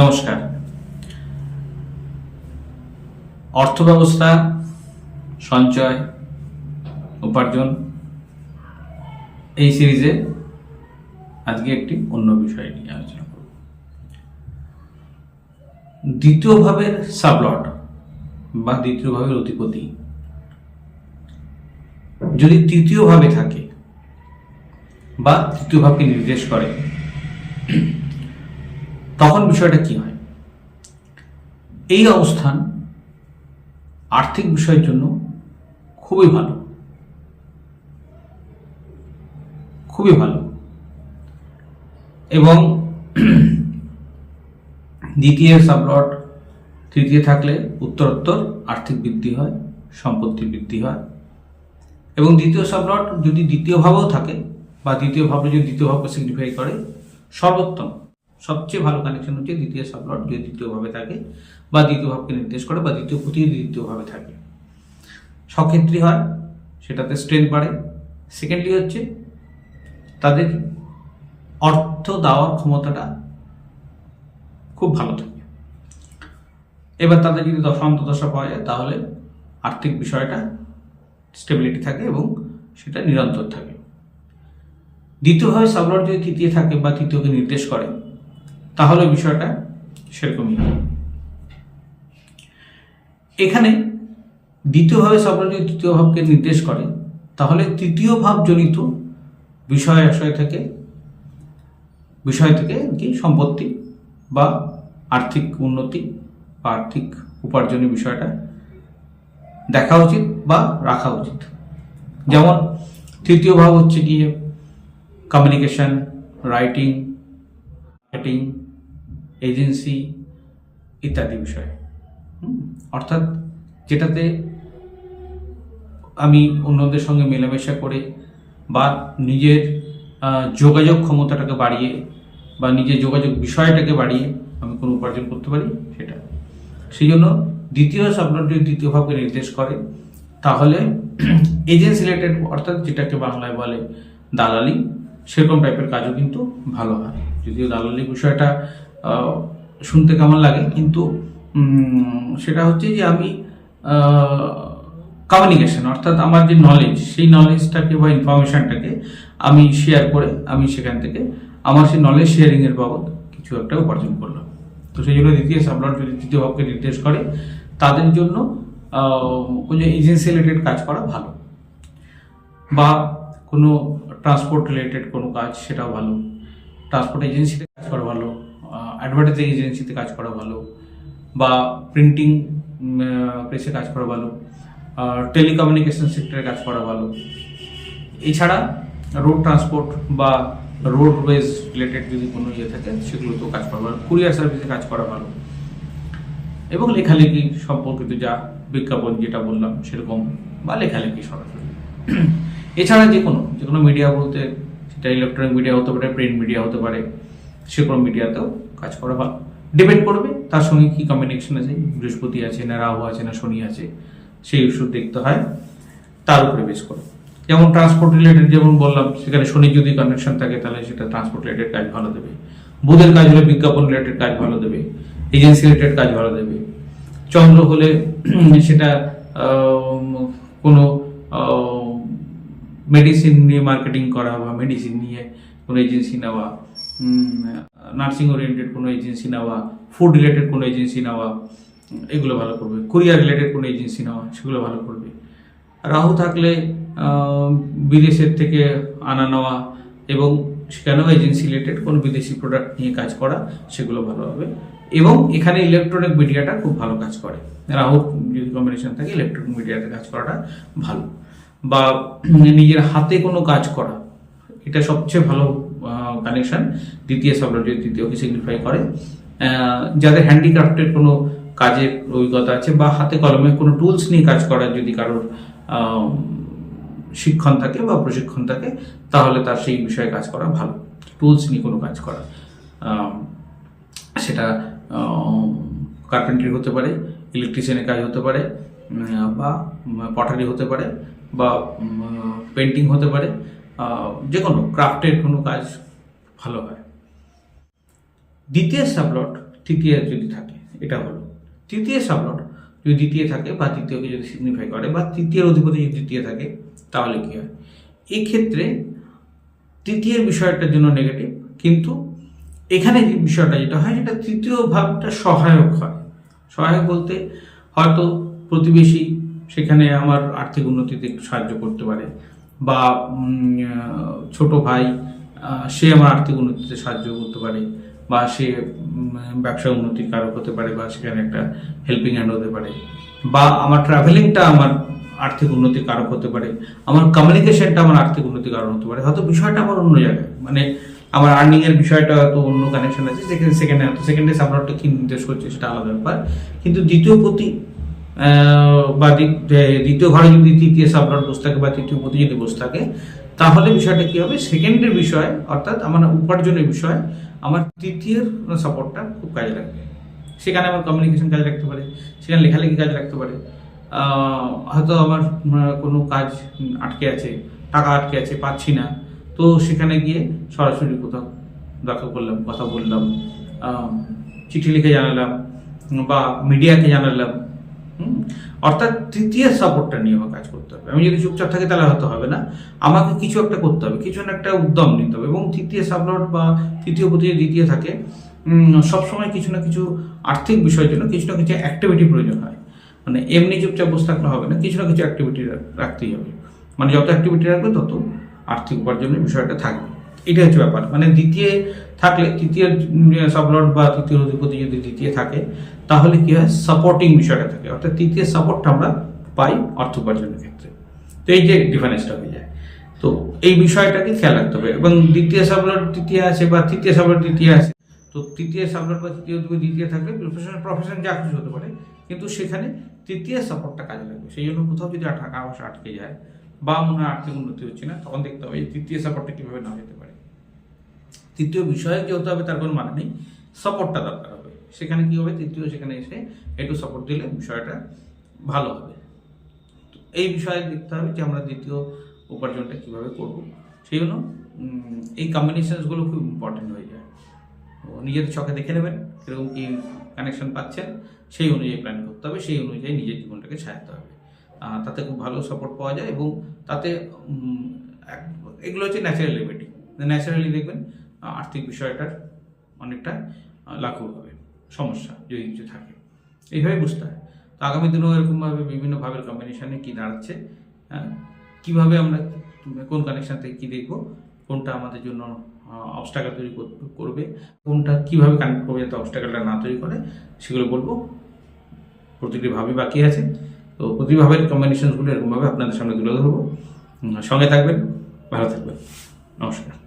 নমস্কার। অর্থব্যবস্থা, সঞ্চয়, উপার্জন এই সিরিজে আজকে একটি অন্য বিষয় নিয়ে আলোচনা করব। দ্বিতীয় ভাবের সাবলট বা দ্বিতীয় ভাবের অধিপতি যদি তৃতীয় ভাবে থাকে বা তৃতীয় ভাবকে নির্দেশ করে তখন বিষয়টা কি হয়? এই অবস্থান আর্থিক বিষয়ের জন্য খুবই ভালো। খুবই ভালো। এবং দ্বিতীয় সাবলট, তৃতীয় থাকলে উত্তরোত্তর, আর্থিক বৃদ্ধি হয়, সম্পত্তি বৃদ্ধি হয়। এবং দ্বিতীয় সাবলট যদি দ্বিতীয় ভাবেও থাকে বা দ্বিতীয় ভাবে যদি দ্বিতীয় ভাবকে সিগনিফাই করে, সর্বোত্তম। সবচেয়ে ভালো কানেকশন হচ্ছে দ্বিতীয় সাবলট যদি দ্বিতীয় ভাবে থাকে, বা দ্বিতীয় ভাবকে নির্দেশ করে, বা দ্বিতীয় প্রতি দ্বিতীয়ভাবে থাকে। সক্ষেত্রী হয়, সেটাতে স্ট্রেংথ বাড়ে। সেকেন্ডলি হচ্ছে, তাদের অর্থ দেওয়ার ক্ষমতাটা খুব ভালো থাকে। এবার তাদের যদি দশান্ত দশা পাওয়া যায়, তাহলে আর্থিক বিষয়টা স্টেবিলিটি থাকে এবং সেটা নিরন্তর থাকে। দ্বিতীয়ভাবে সাবলট যদি তৃতীয় থাকে বা তৃতীয়কে নির্দেশ করে তাহলে বিষয়টা সেরকমই এখানে দ্বিতীয়ভাবে যদি তৃতীয় ভাবকে নির্দেশ করে, তাহলে তৃতীয় ভাবজনিত বিষয় আশয় থেকে, বিষয় থেকে কি? সম্পত্তি বা আর্থিক উন্নতি বা আর্থিক উপার্জনের বিষয়টা দেখা উচিত বা রাখা উচিত। যেমন তৃতীয় ভাব হচ্ছে গিয়ে কমিউনিকেশন রাইটিং মার্কেটিং এজেন্সি ইত্যাদি বিষয়। অর্থাৎ যেটাতে আমি অন্যদের সঙ্গে মেলামেশা করে বা নিজের যোগাযোগ ক্ষমতাটাকে বাড়িয়ে বা নিজের যোগাযোগ বিষয়টাকে বাড়িয়ে আমি কোনো উপার্জন করতে পারি সেটা। সেই জন্য দ্বিতীয় সাবলট যদি দ্বিতীয় ভাবকে নির্দেশ করে। তাহলে এজেন্সি রিলেটেড অর্থাৎ যেটাকে বাংলায় বলে দালালি, সেরকম টাইপের কাজও কিন্তু ভালো হয়। যদিও দালালি বিষয়টা শুনতে কেমন লাগে? কিন্তু সেটা হচ্ছে যে আমি কমিউনিকেশন অর্থাৎ আমার যে নলেজ সেই নলেজটাকে বা ইনফরমেশনটাকে আমি শেয়ার করে আমি সেখান থেকে আমার সেই নলেজ শেয়ারিংয়ের বাবদ কিছু একটা উপার্জন করলাম। তো সেই জন্য দ্বিতীয় সাবলট যদি তৃতীয় ভাবকে নির্দেশ করে, তাদের জন্য কোনো এজেন্সি রিলেটেড কাজ করা ভালো। বা কোনো ট্রান্সপোর্ট রিলেটেড কোনো কাজ, সেটাও ভালো। ট্রান্সপোর্ট এজেন্সিতে কাজ করা ভালো। অ্যাডভার্টাইজিং এজেন্সিতে কাজ করা ভালো, বা প্রিন্টিং প্রেসে কাজ করা ভালো টেলিকমিউনিকেশন সেক্টরে কাজ করা ভালো। এছাড়া রোড ট্রান্সপোর্ট বা রোডওয়েজ রিলেটেড যদি কোনো ইয়ে থাকে, সেগুলোতেও কাজ করা ভালো। কুরিয়ার সার্ভিসে কাজ করা ভালো। এবং লেখালেখি সম্পর্কিত যা বিজ্ঞাপন যেটা বললাম, সেরকম, বা লেখালেখি সরাসরি। এছাড়া যে কোনো যে কোনো মিডিয়া বলতে, সেটা ইলেকট্রনিক মিডিয়া হতে পারে প্রিন্ট মিডিয়া হতে পারে, সে কোনো মিডিয়াতেও কাজ করা ভালো ডিপেন্ড করবে, তার সঙ্গে কি কম্বিনেশন আছে? বৃহস্পতি আছে না রাহু আছে না শনি আছে, সেই ওষুধ দেখতে হয়, তার উপরে বেশ করে। যেমন ট্রান্সপোর্ট রিলেটেড যেমন বললাম, সেখানে শনি যদি কানেকশন থাকে, তাহলে সেটা ট্রান্সপোর্ট রিলেটেড কাজ ভালো দেবে। বুধের কাজ হলে বিজ্ঞাপন রিলেটেড কাজ ভালো দেবে এজেন্সি রিলেটেড কাজ ভালো দেবে। চন্দ্র হলে সেটা কোনো মেডিসিন নিয়ে মার্কেটিং করা বা মেডিসিন নিয়ে কোনো এজেন্সি নেওয়া নার্সিং ওরিয়েন্টেড কোনো এজেন্সি নেওয়া, ফুড রিলেটেড কোনো এজেন্সি নেওয়া, এগুলো ভালো করবে। কুরিয়ার রিলেটেড কোনো এজেন্সি নেওয়া, সেগুলো ভালো করবে। রাহু থাকলে বিদেশের থেকে আনা নেওয়া এবং সেখানেও এজেন্সি রিলেটেড কোনো বিদেশি প্রোডাক্ট নিয়ে কাজ করা, সেগুলো ভালো হবে। এবং এখানে ইলেকট্রনিক মিডিয়াটা খুব ভালো কাজ করে। রাহুর যদি কম্বিনেশন থাকে ইলেকট্রনিক মিডিয়াতে কাজ করাটা ভালো। বা নিজের হাতে কোনো কাজ করা, এটা সবচেয়ে ভালো কানেকশন দ্বিতীয় সাবলট যদি তৃতীয়কে সিগনিফাই করে। যাদের হ্যান্ডিক্রাফটের কোনো কাজের অভিজ্ঞতা আছে বা হাতে কলমে কোনো টুলস নিয়ে কাজ করার যদি কারোর শিক্ষণ থাকে বা প্রশিক্ষণ থাকে, তাহলে তার সেই বিষয়ে কাজ করা ভালো। টুলস নিয়ে কোনো কাজ করা সেটা কার্পেন্ট্রি হতে পারে ইলেকট্রিশিয়ানের কাজ হতে পারে বা পটারি হতে পারে, বা পেন্টিং হতে পারে যে কোনো ক্রাফটের কোনো কাজ ভালো হয়। দ্বিতীয় সাবলট তৃতীয় যদি থাকে, এটা হলো। তৃতীয় সাবলট যদি দ্বিতীয় থাকে বা তৃতীয়কে যদি সিগনিফাই করে বা তৃতীয় অধিপতি যদি দ্বিতীয় থাকে, তাহলে কী হয়? এই ক্ষেত্রে তৃতীয় বিষয়টার জন্য নেগেটিভ কিন্তু এখানে যে বিষয়টা যেটা হয়, সেটা তৃতীয় ভাবটা সহায়ক হয়। সহায়ক বলতে হয়তো প্রতিবেশী সেখানে আমার আর্থিক উন্নতিতে একটু সাহায্য করতে পারে বা ছোট ভাই সে আমার আর্থিক উন্নতিতে সাহায্য করতে পারে বা সে ব্যবসা উন্নতির কারক হতে পারে বা সেখানে একটা হেল্পিং হ্যান্ড হতে পারে বা আমার ট্রাভেলিংটা আমার আর্থিক উন্নতির কারক হতে পারে, আমার কমিউনিকেশনটা আমার আর্থিক উন্নতির কারণ হতে পারে, হয়তো বিষয়টা আমার অন্য জায়গায় মানে আমার আর্নিং এর বিষয়টা হয়তো অন্য কানেকশন আছে সেখানে, সেকেন্ডে হয়তো সেকেন্ডে সাবলটটা কি নির্দেশ করছে সেটা আলাদা ব্যাপার। কিন্তু দ্বিতীয় প্রতি বা দ্বি- দ্বিতীয় ঘরে যদি তৃতীয় সাবলট বসে থাকে বা তৃতীয় প্রতি যদি বসে থাকে, তাহলে বিষয়টা কি হবে? সেকেন্ডের বিষয়, অর্থাৎ আমার উপার্জনের বিষয়, আমার তৃতীয় সাপোর্টটা খুব কাজে লাগবে। সেখানে আমার কমিউনিকেশন কাজে রাখতে পারে, সেখানে লেখালেখি কাজে রাখতে পারে। হয়তো আমার কোনো কাজ আটকে আছে, টাকা আটকে আছে, পাচ্ছি না, তো সেখানে গিয়ে সরাসরি কোথাও দেখা করলাম, কথা বললাম চিঠি লিখে জানালাম, বা মিডিয়াকে জানালাম হুম? অর্থাৎ তৃতীয় সাপোর্টটা নিয়ে আমার কাজ করতে হবে। আমি যদি চুপচাপ থাকি তাহলে হয়তো হবে না। আমাকে কিছু একটা করতে হবে, কিছু না একটা উদ্যম নিতে হবে। এবং তৃতীয় সাবলট বা তৃতীয় প্রতি দ্বিতীয় থাকে সবসময় কিছু না কিছু আর্থিক বিষয়ের জন্য কিছু না কিছু অ্যাক্টিভিটি প্রয়োজন হয়। মানে এমনি চুপচাপ বসে থাকলে হবে না, কিছু না কিছু অ্যাক্টিভিটি রাখতেই হবে। মানে যত অ্যাক্টিভিটি রাখবে তত আর্থিক উপার্জনের বিষয়টা থাকবে। এটা হচ্ছে ব্যাপার। মানে দ্বিতীয় থাকলে, তৃতীয় সাবলট বা তৃতীয় অধিপতি যদি দ্বিতীয় থাকে, তাহলে কি হয়? সাপোর্টিং বিষয়টা থাকে। অর্থাৎ তৃতীয় সাপোর্টটা আমরা পাই অর্থ উপার্জনের ক্ষেত্রে। তো এই যে ডিফারেন্সটা হয়ে যায়। তো এই বিষয়টাকে খেয়াল রাখতে হবে। এবং দ্বিতীয় সাবলট তৃতীয় আছে বা তৃতীয় সাবলট তৃতীয় আছে। তো তৃতীয় সাবলট বা তৃতীয় অধিপতি দ্বিতীয় থাকলে প্রফেশন প্রফেশন যা কিছু হতে পারে। কিন্তু সেখানে তৃতীয় সাপোর্টটা কাজে লাগবে। সেই জন্য কোথাও যদি টাকা পয়সা আটকে যায় বা মনে হয় আর্থিক উন্নতি হচ্ছে না, তখন দেখতে হবে এই তৃতীয় সাপোর্টটা কীভাবে না যেতে পারে। তৃতীয় বিষয়ে যে হতে হবে তার কোনো মানে নেই। সাপোর্টটা দরকার হবে। সেখানে কি হবে? তৃতীয় সেখানে এসে একটু সাপোর্ট দিলে বিষয়টা ভালো হবে। এই বিষয়ে দেখতে হবে যে আমরা দ্বিতীয় উপার্জনটা কীভাবে করব। সেই জন্য এই কম্বিনেশনসগুলো খুব ইম্পর্টেন্ট হয়ে যায়। নিজের চোখে দেখে নেবেন কীরকম কী কানেকশন পাচ্ছেন। সেই অনুযায়ী প্ল্যান করতে হবে। সেই অনুযায়ী নিজের জীবনটাকে সাজাতে হবে। তাতে খুব ভালো সাপোর্ট পাওয়া যায় এবং তাতে এগুলো হচ্ছে ন্যাচারাল রেমেডি ন্যাচারালি দেখবেন আর্থিক বিষয়টার অনেকটা লাঘব হবে সমস্যা যদি কিছু থাকে। এইভাবে বুঝতে হয়। তো আগামী দিনেও এরকমভাবে বিভিন্ন ভাবের কম্বিনেশনে কী দাঁড়াচ্ছে হ্যাঁ, কীভাবে আমরা কোন কানেকশান থেকে কী দেখব কোনটা আমাদের জন্য অবস্টাকাল তৈরি কর- করবে কোনটা কীভাবে কানেক্ট করবে যাতে অবস্টাকালটা না তৈরি করে সেগুলো বলব। প্রতিটি ভাবই বাকি আছে। তো প্রতিটি ভাবের কম্বিনেশনসগুলো এরকমভাবে আপনাদের সামনে তুলে ধরবো। সঙ্গে থাকবেন ভালো থাকবেন। নমস্কার।